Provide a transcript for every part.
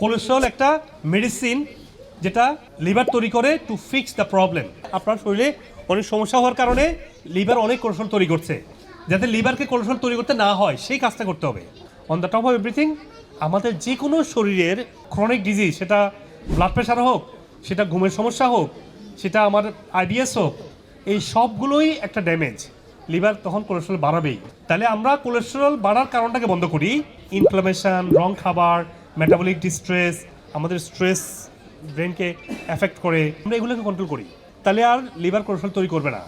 Cholesterol একটা medicine যেটা liver তৈরি করে টু ফিক্স দ্য প্রবলেম আপনার শরীরে অনেক সমস্যা হওয়ার কারণে লিভার অনেক কোলেস্ট্রল তৈরি করছে। যাতে লিভারকে কোলেস্ট্রল তৈরি করতে না হয়, সেই কাজটা করতে হবে। On the top of everything আমাদের যে কোনো শরীরের ক্রনিক ডিজিজ সেটা ব্লাড প্রেশার হোক, সেটা ঘুমের সমস্যা হোক, সেটা আমার আইবিএস হোক, এই সবগুলোই একটা ড্যামেজ লিভার তখন কোলেস্ট্রল বাড়াবেই। তাহলে আমরা কোলেস্ট্রল বাড়ার কারণটাকে বন্ধ করি। ইনফ্লামেশন রং খাবার মেটাবলিক ডিস্ট্রেস আমাদের স্ট্রেস ব্রেনকে এফেক্ট করে, আমরা এগুলোকে কন্ট্রোল করি। তাহলে আর লিভার কোলেস্ট্রল তৈরি করবে না।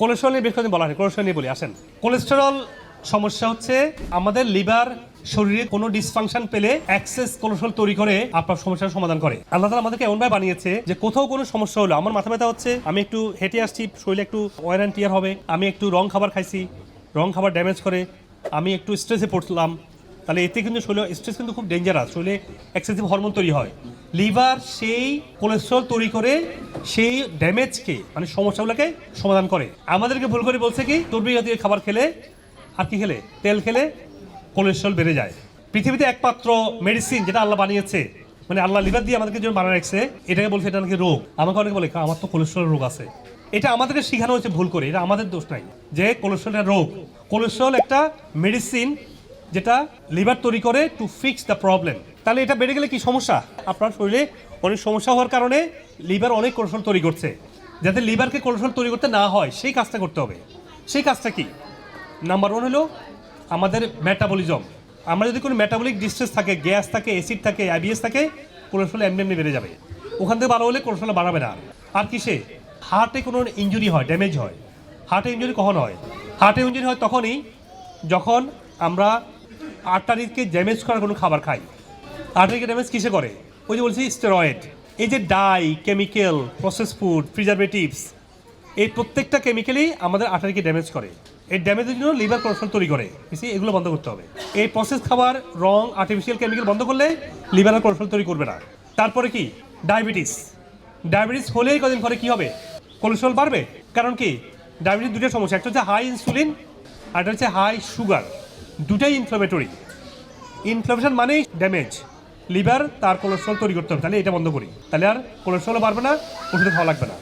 কোলেস্ট্রল নিয়ে বেশ কদিন বলা হয় কোলেস্ট্রল নিয়ে বলি, আসেন। কোলেস্টেরল সমস্যা হচ্ছে আমাদের লিভার শরীরে কোনো ডিসফাংশন পেলে অ্যাক্সেস কোলেস্ট্রল তৈরি করে আপনার সমস্যার সমাধান করে। আল্লাহ তালা আমাদেরকে এমনভাবে বানিয়েছে যে কোথাও কোনো সমস্যা হলো, আমার মাথা ব্যথা হচ্ছে, আমি একটু হেঁটে আসছি, শরীরে একটু ওয়ার অ্যান্ড টিয়ার হবে, আমি একটু রং খাবার খাইছি রং খাবার ড্যামেজ করে, আমি একটু স্ট্রেসে পড়লাম, তাহলে এতে কিন্তু শরীরে স্ট্রেস কিন্তু খুব ডেঞ্জারাস শরীরে এক্সেসিভ হরমোন তৈরি হয়। লিভার সেই কোলেস্ট্রল তৈরি করে সেই ড্যামেজকে মানে সমস্যাগুলোকে সমাধান করে। আমাদেরকে ভুল করে বলছে কি চর্বি জাতীয় খাবার খেলে আর কি খেলে? তেল খেলে কোলেস্ট্রল বেড়ে যায়। পৃথিবীতে একমাত্র মেডিসিন যেটা আল্লাহ বানিয়েছে মানে আল্লাহ লিভার দিয়ে আমাদেরকে জন্য বানিয়ে রাখছে, এটাকে বলছে এটা নাকি রোগ। আমাকে অনেকে বলে, আমার তো কোলেস্ট্রল রোগ আছে। এটা আমাদেরকে শেখানো হয়েছে ভুল করে, এটা আমাদের দোষ নাই। যে কোলেস্ট্রল একটা রোগ কোলেস্ট্রল একটা মেডিসিন যেটা লিভার তৈরি করে টু ফিক্স দ্য প্রবলেম তাহলে এটা বেড়ে গেলে কি সমস্যা? আপনার শরীরে অনেক সমস্যা হওয়ার কারণে লিভার অনেক কোলেস্ট্রল তৈরি করছে। যাতে লিভারকে কোলেস্ট্রল তৈরি করতে না হয়, সেই কাজটা করতে হবে। সেই কাজটা কি? নাম্বার ওয়ান হলো আমাদের মেটাবলিজম আমরা যদি কোনো মেটাবলিক ডিস্ট্রেস থাকে গ্যাস থাকে অ্যাসিড থাকে আইবিএস থাকে কোলেস্ট্রল এমনি এমনি বেড়ে যাবে। ওখান থেকে বাড়া হলে কোলেস্ট্রল বাড়াবে না। আর। আর কিসে? হার্টে কোনো ইঞ্জুরি হয় ড্যামেজ হয়। হার্টে ইঞ্জুরি কখন হয়? হার্টে ইঞ্জুরি হয় তখনই যখন আমরা আর্টারিকে ড্যামেজ করার কোনো খাবার খাই। আর্টারিকে ড্যামেজ কিসে করে? ওই যে বলছি স্টেরয়েড এই যে dye chemical process food preservatives এই প্রত্যেকটা কেমিক্যালই আমাদের আর্টারিকে ড্যামেজ করে। এই ড্যামেজের জন্য লিভার কোলেস্ট্রল তৈরি করে। বেশি এগুলো বন্ধ করতে হবে। এই প্রসেস খাবার, রং আর্টিফিশিয়াল কেমিক্যাল বন্ধ করলে লিভারের কোলেস্ট্রল তৈরি করবে না। তারপরে কি? ডায়াবেটিস ডায়াবেটিস হলেই কদিন পরে কি হবে? কোলেস্ট্রল বাড়বে। কারণ কি? ডায়াবেটিস দুটো সমস্যা। একটা হচ্ছে হাই ইনসুলিন আর একটা হচ্ছে হাই সুগার দুটাই ইনফ্লামেটরি ইনফ্লামেশন মানেই ড্যামেজ লিভার তার কোলেস্ট্রল তৈরি করতে হবে। তাহলে এটা বন্ধ করি। তাহলে আর কোলেস্ট্রলও বাড়বে না ওষুধে খাওয়া লাগবে না।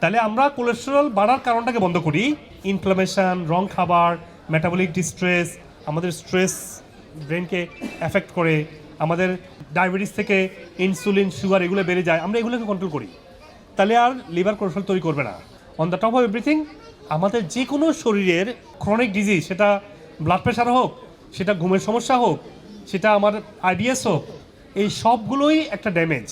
তাহলে আমরা কোলেস্টেরল বাড়ার কারণটাকে বন্ধ করি। ইনফ্লামেশন রং খাবার মেটাবলিক ডিস্ট্রেস আমাদের স্ট্রেস ব্রেনকে এফেক্ট করে, আমাদের ডায়াবেটিস থেকে ইনসুলিন সুগার এগুলো বেড়ে যায়, আমরা এগুলোকে কন্ট্রোল করি। তাহলে আর লিভার কোলেস্ট্রল তৈরি করবে না। On the top of everything আমাদের যে কোনো শরীরের ক্রনিক ডিজিজ সেটা ব্লাড প্রেশার হোক, সেটা ঘুমের সমস্যা হোক, সেটা আমার আইবিএস হোক, এই সবগুলোই একটা ড্যামেজ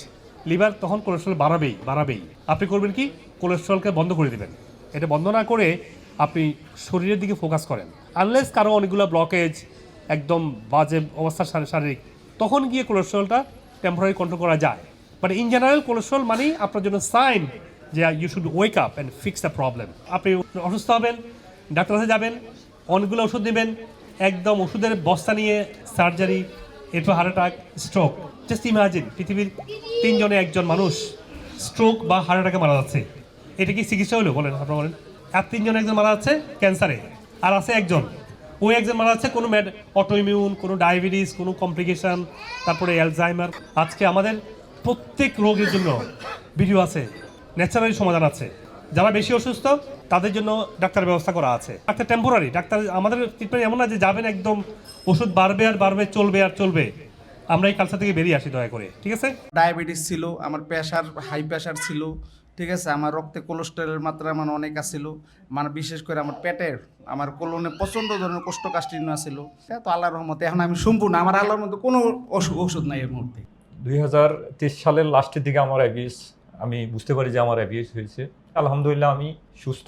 লিভার তখন কোলেস্ট্রল বাড়াবেই বাড়াবেই। আপনি করবেন কি? কোলেস্ট্রলকে বন্ধ করে দেবেন। এটা বন্ধ না করে আপনি শরীরের দিকে ফোকাস করেন। আনলেস কারও অনেকগুলো ব্লকেজ একদম বাজে অবস্থা শারীরিক, তখন গিয়ে কোলেস্ট্রলটা টেম্পোরারি কন্ট্রোল করা যায়। বাট ইন জেনারেল কোলেস্ট্রল মানেই আপনার জন্য সাইন যে you should wake up and fix the problem আপনি অসুস্থ হবেন, ডাক্তার কাছে যাবেন, অনেকগুলো ওষুধ নেবেন, একদম ওষুধের বস্তা নিয়ে সার্জারি এরপর heart attack stroke just imagine পৃথিবীর তিনজনে একজন মানুষ স্ট্রোক বা হার্ট অ্যাটাকে মারা যাচ্ছে। এটা কি চিকিৎসা হলো? বলেন, আপনারা বলেন। আর তিনজন একজন মারা যাচ্ছে ক্যান্সারে আর আছে একজন। ওই একজন মারা যাচ্ছে কোনো ম্যাড অটোইমিউন কোনো ডায়াবেটিস কোনো কমপ্লিকেশন তারপরে অ্যালজাইমার আজকে আমাদের প্রত্যেক রোগের জন্য ভিডিও আছে ন্যাচারালি সমাধান আছে। যারা বেশি অসুস্থ, তাদের জন্য ডাক্তার ব্যবস্থা করা আছে। ডাক্তার টেম্পোরারি ডাক্তার আমাদের ট্রিটমেন্ট এমন না যে যাবেন একদম ওষুধ বাড়বে আর বাড়বে, চলবে আর চলবে। আমরা এই কালচার থেকে বেরিয়ে আসি দয়া করে ঠিক আছে? ডায়াবেটিস ছিল আমার প্রেশার হাই প্রেশার ছিল ঠিক আছে? আমার রক্তে কোলেস্টেরলের মাত্রা মানে অনেক আছিল। মানে বিশেষ করে আমার পেটের আমার কোলনে প্রচণ্ড ধরনের কোষ্ঠকাঠিন্য আছিল। তো আল্লাহর রহমতে এখন আমি সম্পূর্ণ আমার আল্লাহর মধ্যে কোনো ওষুধ ওষুধ নাই এর মুহূর্তে। দুই হাজার তেইশ সালের লাস্টের দিকে আমার অ্যাবিএস আমি বুঝতে পারি যে আমার অ্যাবিএস হয়েছে। আলহামদুলিল্লাহ আমি সুস্থ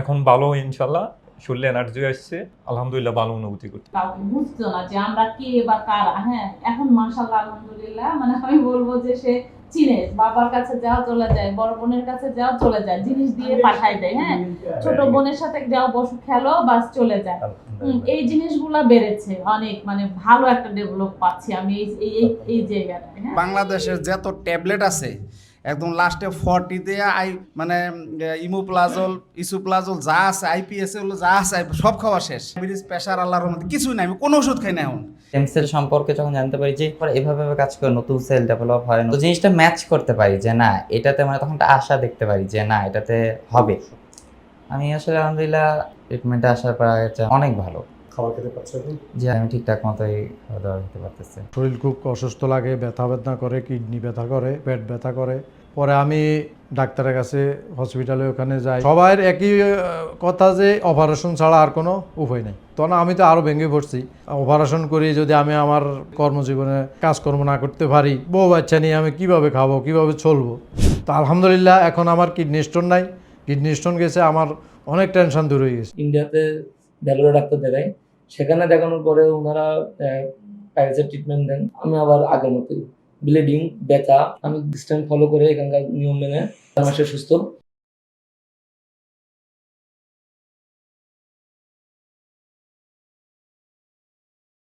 এখন ভালো ইনশাল্লাহ শরীরে এনার্জি আসছে আলহামদুলিল্লাহ ভালো অনুভূতি করছি। কাউকে বুঝতো না যে আমরা কে বা কারা? হ্যাঁ এখন মাশাল্লাহ আলহামদুলিল্লাহ মানে আমি বলব যে সে চিনে বাবার কাছে যাও চলে যায় বড় বোনের কাছে যাও চলে যায় জিনিস দিয়ে পাঠাই দেয় হ্যাঁ? ছোট বোনের সাথে যাও বসে খেলো বাস চলে যায়। এই জিনিসগুলা বেড়েছে অনেক মানে ভালো একটা ডেভেলপ পাচ্ছি আমি এই এই- এই এই জায়গাটায় হ্যাঁ? বাংলাদেশের যত ট্যাবলেট আছে একদম লাস্টে ফর্টি দিয়ে আই মানে ইমোপ্লাজল ইসুপ্লাজল যা আছে আইপিএস হলো যা আছে, সব খাওয়া শেষ। প্রেশার আল্লাহর মধ্যে কিছুই নাই, আমি কোনো ওষুধ খাই না এখন। স্টেম সেল সম্পর্কে যখন জানতে পারি যে এভাবে এভাবে কাজ করে নতুন সেল ডেভেলপ হয় তো জিনিসটা ম্যাচ করতে পারি যে, না, এটাতে মানে তখন একটা আশা দেখতে পারি যে, না, এটাতে হবে। আমি আসলে আলহামদুলিল্লাহ ট্রিটমেন্টে আসার পর অনেক ভালো। খাবার খেতে পারছে এখন? যে আমি ঠিকঠাক মতোই খাওয়া দাওয়া খেতে পারতেছি। শরীর খুব অসুস্থ লাগে ব্যথা বেদনা করে কিডনি ব্যথা করে পেট ব্যথা করে। পরে আমি ডাক্তারের কাছে হসপিটালে ওখানে যাই। সবার একই কথা যে অপারেশন ছাড়া আর কোনো উপায় নেই। তখন আমি তো আরও ভেঙে পড়ছি। অপারেশন করি যদি আমি আমার কর্মজীবনে কাজকর্ম না করতে পারি বউ বাচ্চা নিয়ে আমি কীভাবে খাব কীভাবে চলবো? তো আলহামদুলিল্লাহ এখন আমার কিডনি স্টোন নাই। কিডনি স্টোন গেছে আমার অনেক টেনশন দূর হয়ে গেছে। ইন্ডিয়াতে ভ্যালোরে ডাক্তার দেখাই সেখানে দেখানোর পরে ওনারা প্যারিসের ট্রিটমেন্ট দেন। আমি আবার আগের মতোই ব্লিডিং ব্যথা, আমি ডিস্টেন্স ফলো করে এখানকার নিয়ম মেনে মাসে সুস্থ।